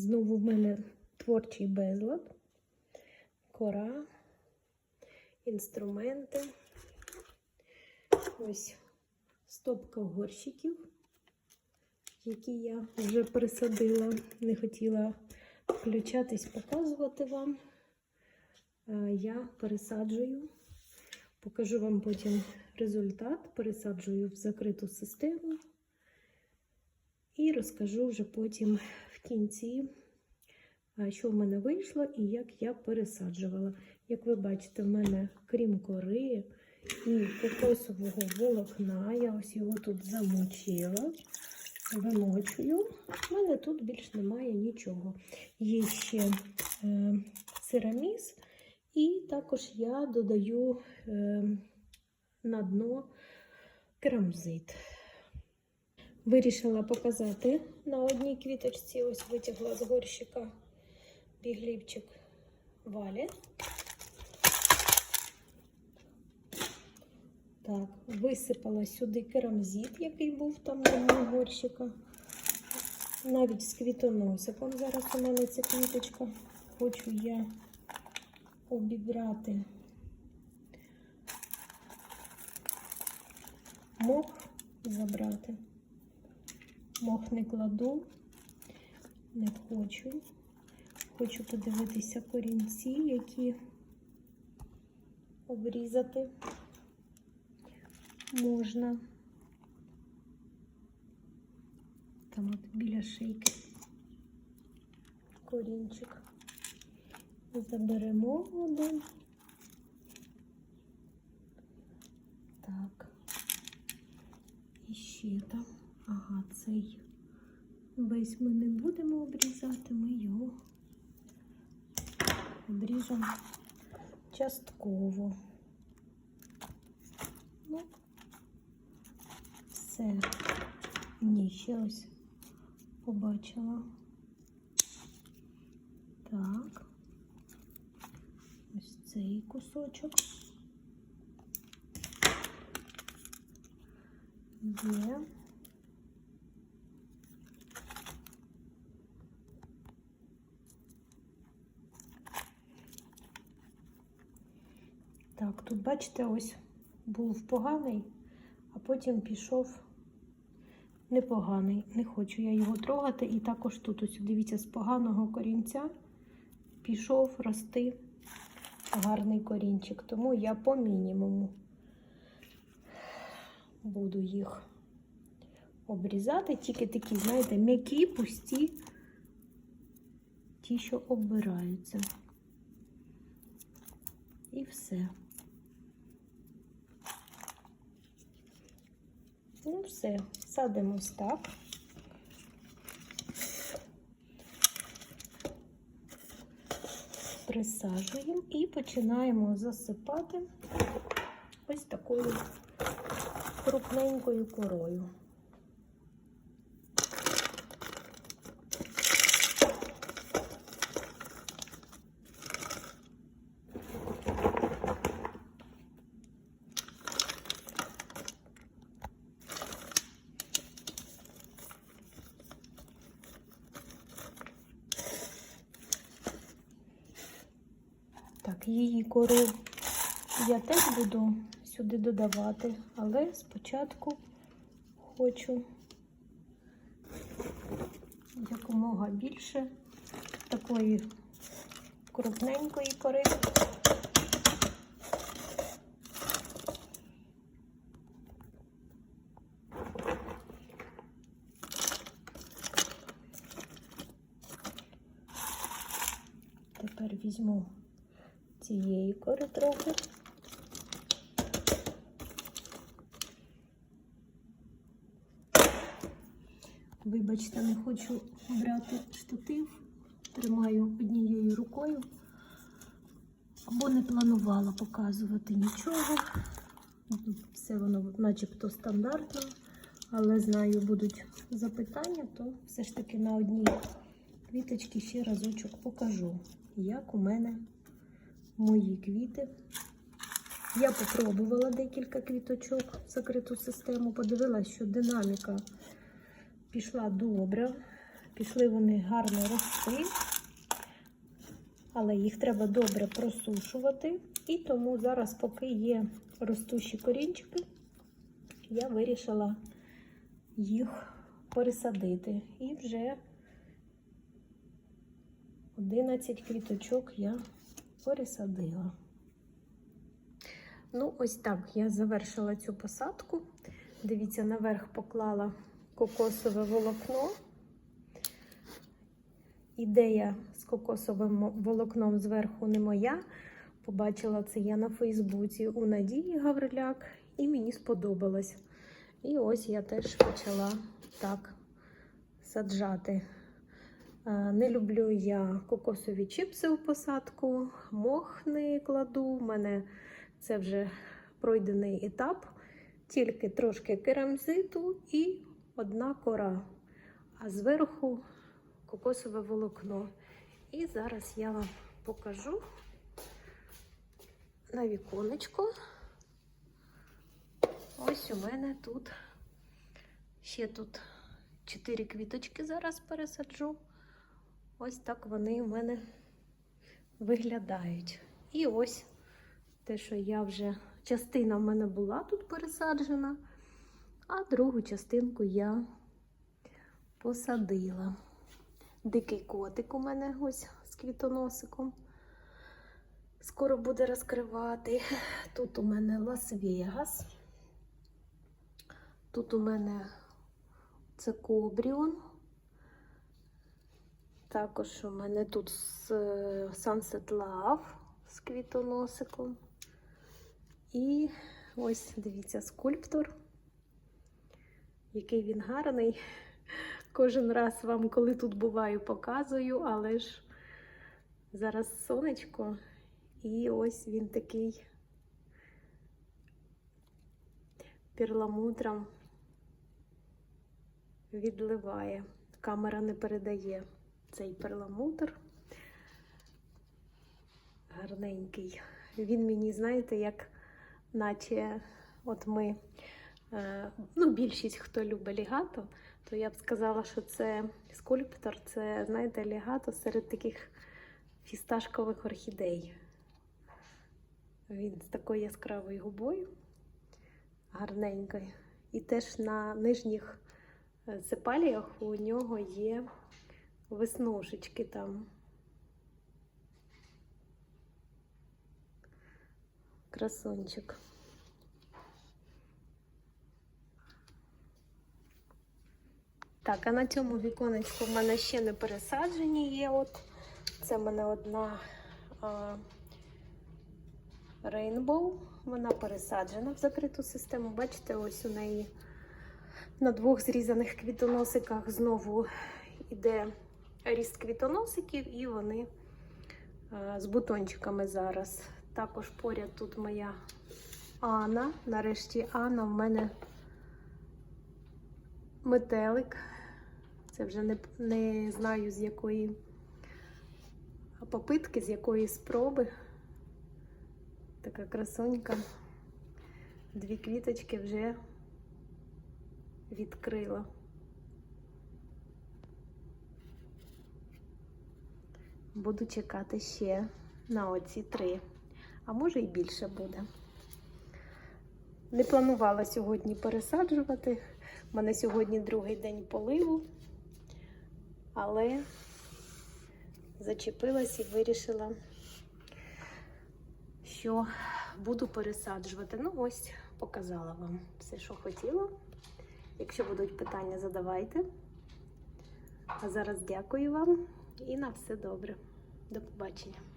Знову в мене творчий безлад, кора, інструменти. Ось стопка горщиків, які я вже присадила. Не хотіла включатись, показувати вам. Я пересаджую. Покажу вам потім результат. Пересаджую в закриту систему. І розкажу вже потім в кінці, що в мене вийшло і як я пересаджувала. Як ви бачите, в мене крім кори і кокосового волокна, я ось його тут замочила, вимочую. У мене тут більш немає нічого. Є ще е, сираміс, і також я додаю е, на дно керамзит. Вирішила показати на одній квіточці, ось витягла з горщика біглівчик валі. Так, висипала сюди керамзит, який був там на дні горщика. Навіть з квітоносиком. Зараз у мене ця квіточка. Хочу я обібрати мох забрати. Мох не кладу, не хочу. Хочу подивитися корінці, які обрізати можна. Там от біля шийки корінчик. Заберемо один. Так. І ще там. Ага, цей весь ми не будемо обрізати, ми його обріжемо частково. Ну, все. Ні, ще ось побачила. Так. Ось цей кусочок. Є. Так, тут, бачите, ось був поганий, а потім пішов непоганий. Не хочу я його трогати. І також тут, ось, дивіться, з поганого корінця пішов рости гарний корінчик. Тому я по мінімуму буду їх обрізати. Тільки такі, знаєте, м'які, пусті, ті, що оббираються. І все. Ну, все, садимо ось так. Присаджуємо і починаємо засипати ось такою крупненькою корою. Так, її кору я теж буду сюди додавати, але спочатку хочу якомога більше такої крупненької кори. Тепер візьму цієї кори трохи. Вибачте, не хочу брати штатив, тримаю однією рукою, або не планувала показувати нічого. Все воно начебто стандартно, але знаю, будуть запитання, то все ж таки на одній квіточці ще разочок покажу, як у мене мої квіти. Я попробувала декілька квіточок в закриту систему, подивилася, що динаміка пішла добре, Пішли вони гарно рости, але їх треба добре просушувати. І тому зараз, поки є ростущі корінчики, я вирішила їх пересадити. І вже 11 квіточок я пересадила. Ну, ось так я завершила цю посадку. Дивіться, наверх поклала кокосове волокно. Ідея з кокосовим волокном зверху не моя. Побачила це я на Фейсбуці у Надії Гавриляк, і мені сподобалось. І ось я теж почала так саджати. Е, Не люблю я кокосові чіпси у посадку, мох не кладу. У мене це вже пройдений етап, тільки трошки керамзиту і одна кора, а зверху кокосове волокно. І зараз я вам покажу на віконечко. Ось у мене тут ще тут чотири квіточки зараз пересаджу. Ось так вони у мене виглядають. І ось те, що я вже частина в мене була тут пересаджена, а другу частинку я посадила. Дикий котик у мене ось з квітоносиком. Скоро буде розкривати. Тут у мене Лас-Вегас. Тут у мене це Кобріон. Також у мене тут Sunset Love з квітоносиком. І ось, дивіться, скульптор, який він гарний. Кожен раз вам, коли тут буваю, показую, але ж зараз сонечко, і ось він такий перламутром відливає. Камера не передає цей перламутр. Гарненький. Він мені, знаєте, як наче от ми, е, ну, більшість, хто любить лігато, то я б сказала, що це скульптор, це, знаєте, лігато серед таких фісташкових орхідей. Він з такою яскравою губою, гарненькою. І теж на нижніх сепаліях у нього є веснушечки там. Красунчик. Так, а на цьому віконечку в мене ще не пересаджені є. От це в мене одна а. Вона пересаджена в закриту систему. Бачите, ось у неї на двох зрізаних квітоносиках знову йде ріст квітоносиків, і вони з бутончиками зараз. Також поряд тут моя Анна. Нарешті Анна в мене метелик. Це вже не, не знаю з якої попитки, з якої спроби. Така красунька. Дві квіточки вже відкрила. Буду чекати ще на оці три, а може і більше буде. Не планувала сьогодні пересаджувати. У мене сьогодні другий день поливу, але зачепилась і вирішила, що буду пересаджувати. Ну, ось, показала вам все, що хотіла. Якщо будуть питання, задавайте. А зараз дякую вам і на все добре. До побачення.